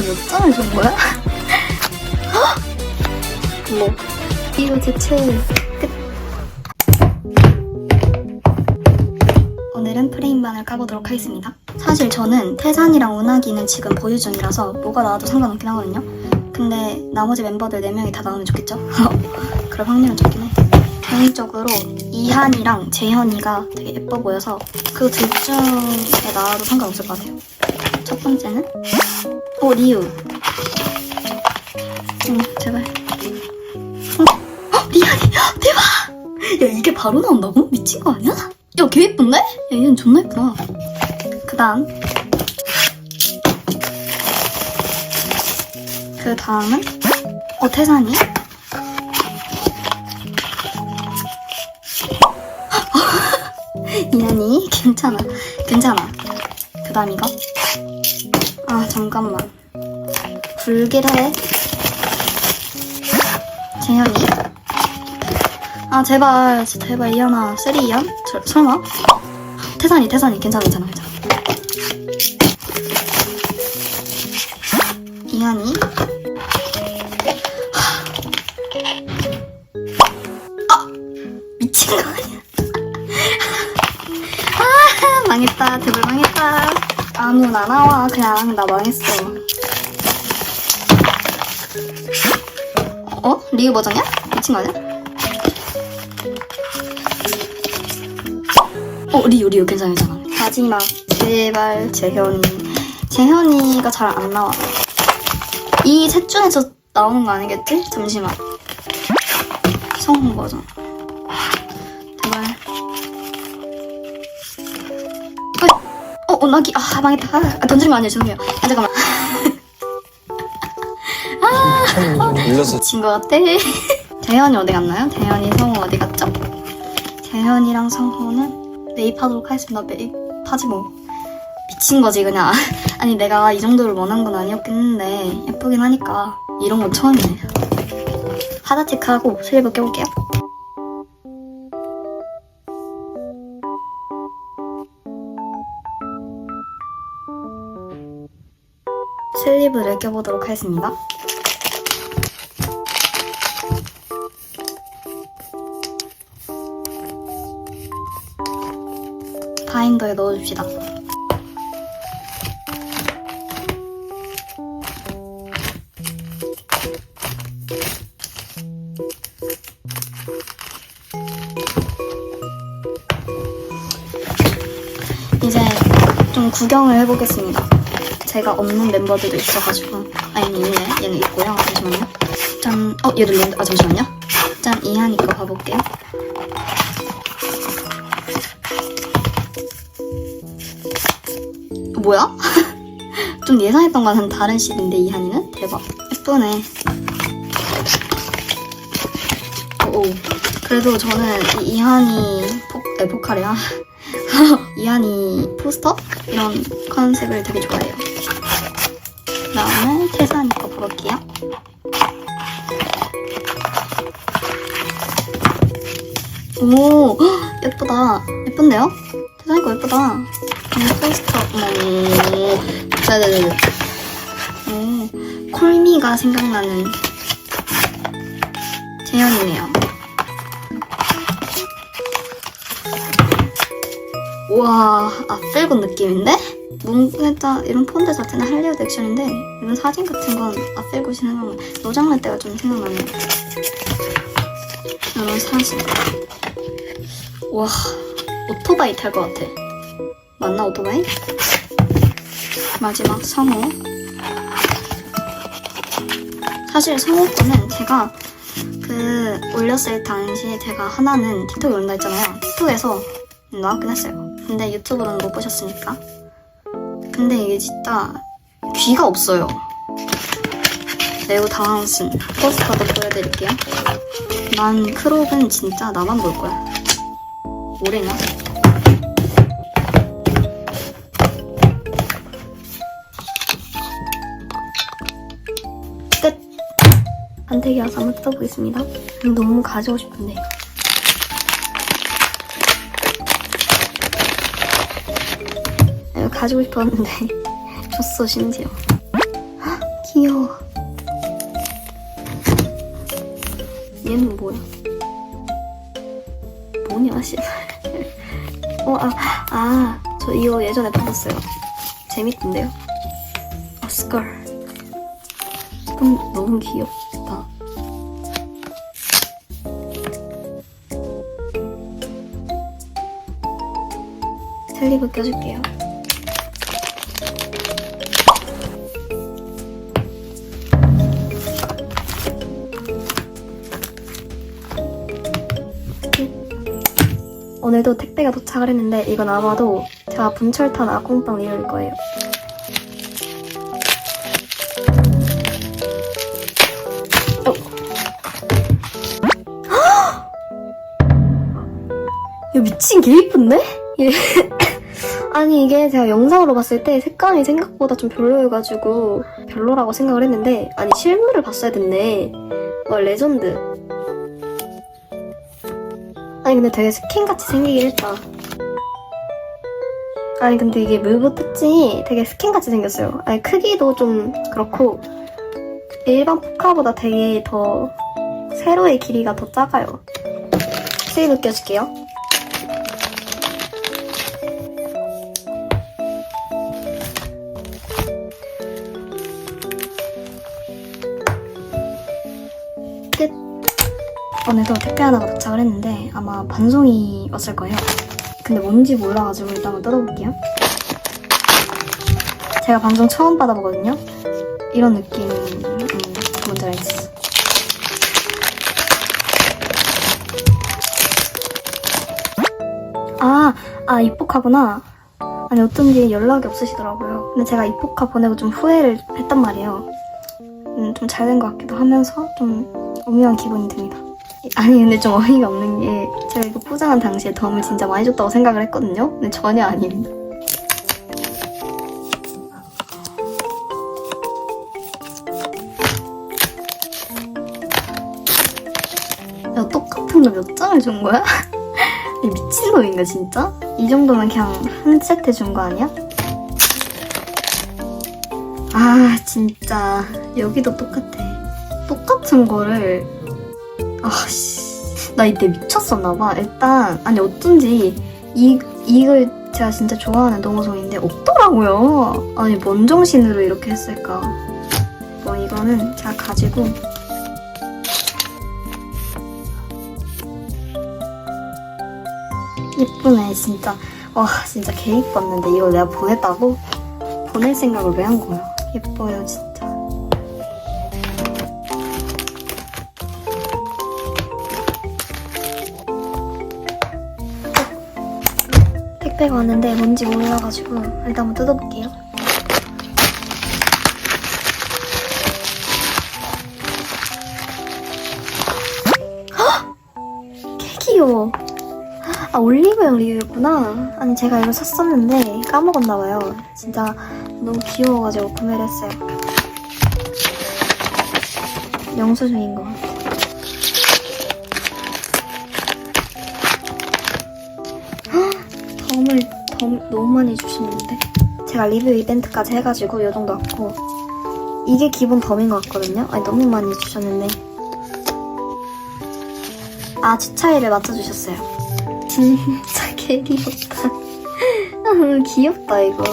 오늘 몇 장을 준 거야? 뭐 이거 대체 끝. 오늘은 프레임반을 까보도록 하겠습니다. 사실 저는 태산이랑 운하기는 지금 보유 중이라서 뭐가 나와도 상관없긴 하거든요. 근데 나머지 멤버들 4명이 다 나오면 좋겠죠? 그럴 확률은 적긴 해. 개인적으로 이한이랑 재현이가 되게 예뻐 보여서 그 둘 중에 나와도 상관없을 것 같아요. 첫 번째는 오 리우. 응 제발. 응. 헉, 리안이 헉, 대박! 야 이게 바로 나온다고? 미친 거 아니야? 야개 예쁜데? 야 얘는 존나 예쁘다. 그 다음. 그 다음은? 어 태산이? 이한이 괜찮아. 괜찮아. 그 다음 이거? 아 잠깐만. 불길해. 재현이. 아 제발 제발 이현아 쓰리 이현? 저, 설마? 태산이 태산이 괜찮아 괜찮아 괜찮아. 이현이 아무나 나와. 그냥 나 망했어. 어? 리우 버전이야? 미친 거 아니야? 어 리우 리우 괜찮아 괜찮아. 마지막 제발 재현이. 재현이가 잘 안 나와. 이 셋 중에서 나오는 거 아니겠지? 잠시만. 성공 버전. 제발 어, 어, 나기, 아, 망했다. 아, 던지는 거 아니에요. 죄송해요. 아, 잠깐만. 밀려서 진거 같아. 재현이 어디 갔나요? 재현이 성우 어디 갔죠? 재현이랑 성우는 매입하도록 하겠습니다. 매입하지 뭐. 미친 거지, 그냥. 아니, 내가 이 정도를 원한 건 아니었겠는데, 예쁘긴 하니까. 이런 건 처음이네. 하다 체크하고 슬리브 껴볼게요. 슬리브를 껴보도록 하겠습니다. 바인더에 넣어줍시다. 이제 좀 구경을 해보겠습니다. 제가 없는 멤버들도 있어가지고 아니 얘네 얘는 있고요. 잠시만요. 짠. 어 얘도 있는데 아 잠시만요. 짠 이하니 거 봐볼게요. 어, 뭐야? 좀 예상했던 거는 다른 식인데 이한이는 대박 예쁘네. 오 그래도 저는 이 이한이 포, 에, 포카래야. 이한이 포스터 이런 컨셉을 되게 좋아해요. 그 다음에 태산이 거 볼게요. 오 헉, 예쁘다. 예쁜데요? 태산이 거 예쁘다. 음, 포스터 어머 네네네. 오 콜미가 생각나는 재현이네요. 와 아펠곤 느낌인데? 뭔가 이런 폰트 자체는 할리우드 액션인데 이런 사진 같은 건 아펠곤이 생각나 노장날 때가 좀 생각나네요. 이런 사진. 와 오토바이 탈 것 같아. 맞나 오토바이? 마지막 성우. 사실 성우 거는 제가 그 올렸을 당시에 제가 하나는 틱톡에 올린다 했잖아요. 틱톡에서 나왔긴 했어요 근데 유튜브로는 못 보셨으니까. 근데 이게 진짜 귀가 없어요. 매우 당황스러운 포스터도 보여드릴게요. 난 크롭은 진짜 나만 볼 거야. 뭐래냐? 끝! 반태기 와서 한번 뜯어보겠습니다. 너무 가지고 싶은데 가지고 싶었는데 줬어 심지어 헉, 귀여워. 얘는 뭐야? 뭐냐, 씨발. 어, 아, 아, 저 이거 예전에 받았어요. 재밌던데요? 아, 스컬. 좀 너무 귀엽다. 슬리브 껴줄게요. 오늘도 택배가 도착을 했는데 이건 아마도 제가 분철탄 아공빵 리얼일 거예요. 어. 야 미친 개 이쁜데? 얘 아니 이게 제가 영상으로 봤을 때 색감이 생각보다 좀 별로여가지고 별로라고 생각을 했는데 아니 실물을 봤어야 됐네. 와 레전드. 아니 근데 되게 스킨같이 생기긴 했다. 아니 근데 이게 무브 특징이 되게 스킨같이 생겼어요. 아니 크기도 좀 그렇고 일반 포카보다 되게 더 세로의 길이가 더 작아요. 슬리브 껴줄게요. 오늘도 택배 하나가 도착을 했는데 아마 반송이 왔을 거예요. 근데 뭔지 몰라가지고 일단 한번 뜯어볼게요. 제가 반송 처음 받아보거든요. 이런 느낌, 음, 뭔지 알겠어. 아, 아, 입복하구나. 아니, 어쩐지 연락이 없으시더라고요. 근데 제가 입복하 보내고 좀 후회를 했단 말이에요. 음, 좀 잘 된 것 같기도 하면서 좀 오묘한 기분이 듭니다. 아니 근데 좀 어이가 없는 게 제가 이거 포장한 당시에 덤을 진짜 많이 줬다고 생각을 했거든요. 근데 전혀 아닙니다. 야 똑같은 거 몇 장을 준 거야? 미친놈인가 진짜? 이 정도면 그냥 한 세트 준 거 아니야? 아 진짜 여기도 똑같아. 똑같은 거를 아씨. 나 이때 미쳤었나봐. 일단 아니 어쩐지 이 이걸 제가 진짜 좋아하는 동호송인데 없더라고요. 아니 뭔 정신으로 이렇게 했을까. 뭐 이거는 제가 가지고. 예쁘네 진짜. 와 진짜 개 이뻤는데 이걸 내가 보냈다고? 보낼 생각을 왜 한 거야? 예뻐요 진짜 택배가 왔는데 뭔지 몰라가지고 일단 한번 뜯어볼게요. 헉! 개 귀여워. 아 올리브영 리뷰였구나. 아니 제가 이거 샀었는데 까먹었나봐요. 진짜 너무 귀여워가지고 구매를 했어요. 영수증인 것 덤 너무 많이 주시는데 제가 리뷰 이벤트까지 해가지고 이 정도 왔고 이게 기본 덤인 것 같거든요. 아니 너무 많이 주셨는데 아 주차일을 맞춰주셨어요. 진짜 개 귀엽다. 아, 너무 귀엽다 이거.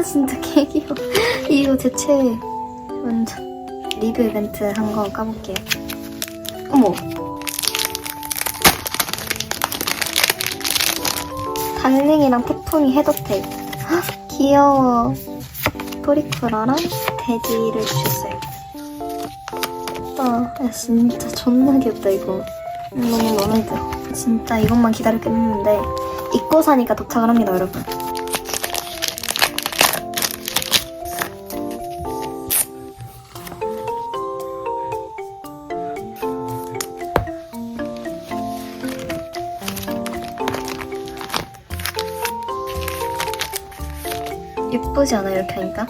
아, 진짜 개 귀여워. 이거 대체 완전 리뷰 이벤트 한 거 까볼게요. 어머. 달링이랑 태풍이. 헉, 귀여워. 토리프라랑 돼지를 주셨어요. 야, 진짜 존나 귀엽다, 이거. 음, 너무 마음에 들어. 진짜 이것만 기다렸긴 했는데, 입고 사니까 도착을 합니다, 여러분. 예쁘지 않아 이렇게 하니까?